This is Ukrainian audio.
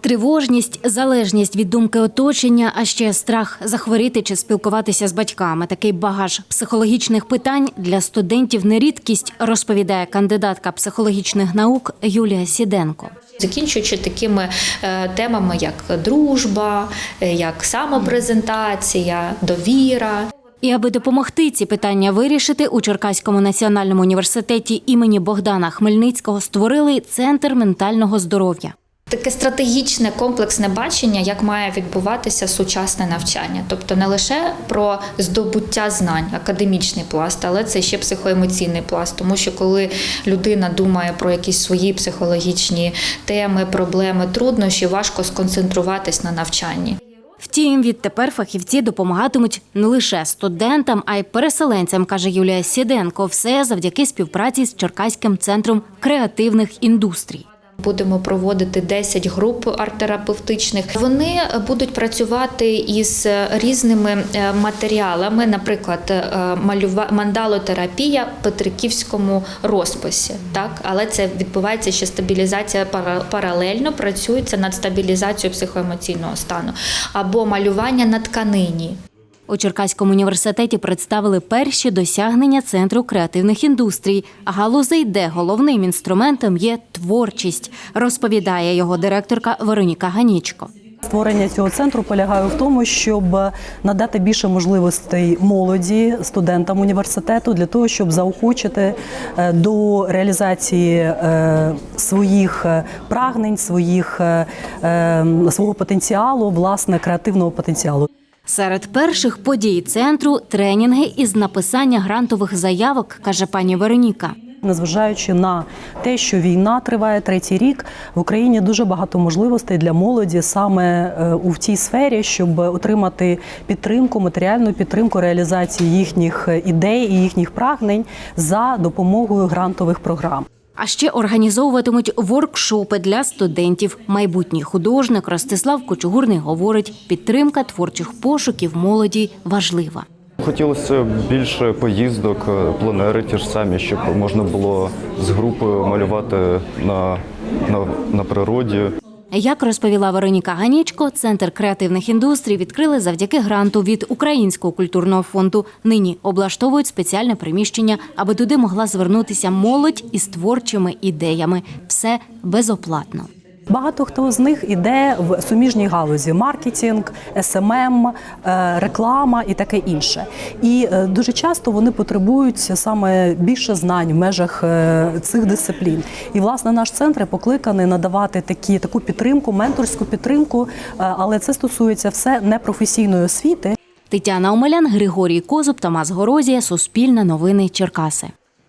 Тривожність, залежність від думки оточення, а ще страх захворіти чи спілкуватися з батьками. Такий багаж психологічних питань для студентів не рідкість, розповідає кандидатка психологічних наук Юлія Сіденко. Закінчуючи такими е, темами, як дружба, е, як самопрезентація, довіра. І аби допомогти ці питання вирішити, у Черкаському національному університеті імені Богдана Хмельницького створили центр ментального здоров'я. Таке стратегічне комплексне бачення, як має відбуватися сучасне навчання, тобто не лише про здобуття знань, академічний пласт, але це ще психоемоційний пласт. Тому що коли людина думає про якісь свої психологічні теми, проблеми, труднощі, важко сконцентруватись на навчанні. Втім, відтепер фахівці допомагатимуть не лише студентам, а й переселенцям, каже Юлія Сіденко. Все завдяки співпраці з Черкаським центром креативних індустрій. Будемо проводити 10 груп арт-терапевтичних. Вони будуть працювати із різними е, матеріалами, наприклад, е, малюва- мандалотерапія в петриківському розписі. Так, але це відбувається ще стабілізація пара- паралельно працюється над стабілізацією психоемоційного стану або малювання на тканині. У Черкаському університеті представили перші досягнення центру креативних індустрій, галузей, де головним інструментом є творчість, розповідає його директорка Вероніка Ганічко. Створення цього центру полягає в тому, щоб надати більше можливостей молоді, студентам університету для того, щоб заохочити е, до реалізації е, своїх е, прагнень, своїх свого потенціалу, власне, креативного потенціалу. Серед перших подій центру тренінги із написання грантових заявок, каже пані Вероніка. Незважаючи на те, що війна триває третій рік, в Україні дуже багато можливостей для молоді саме е, у цій сфері, щоб отримати підтримку, матеріальну підтримку реалізації їхніх е, ідей і їхніх прагнень за допомогою грантових програм. А ще організовуватимуть воркшопи для студентів. Майбутній художник Ростислав Кочугурний говорить, підтримка творчих пошуків молоді важлива. Хотілося більше поїздок, е, пленери ті ж самі, щоб можна було з групою малювати на, на, на природі. Як розповіла Вероніка Ганічко, центр креативних індустрій відкрили завдяки гранту від Українського культурного фонду. Нині облаштовують спеціальне приміщення, аби туди могла звернутися молодь із творчими ідеями. Все безоплатно. Багато хто з них іде в суміжній галузі: маркетинг, СММ, е, реклама і таке інше. І е, дуже часто вони потребують саме більше знань в межах е, цих дисциплін. І власне наш центр покликаний надавати такі таку підтримку, менторську підтримку, але це стосується все непрофесійної освіти. Тетяна Омелян, Григорій Козуб, Тамас Горозія, Суспільне новини Черкаси.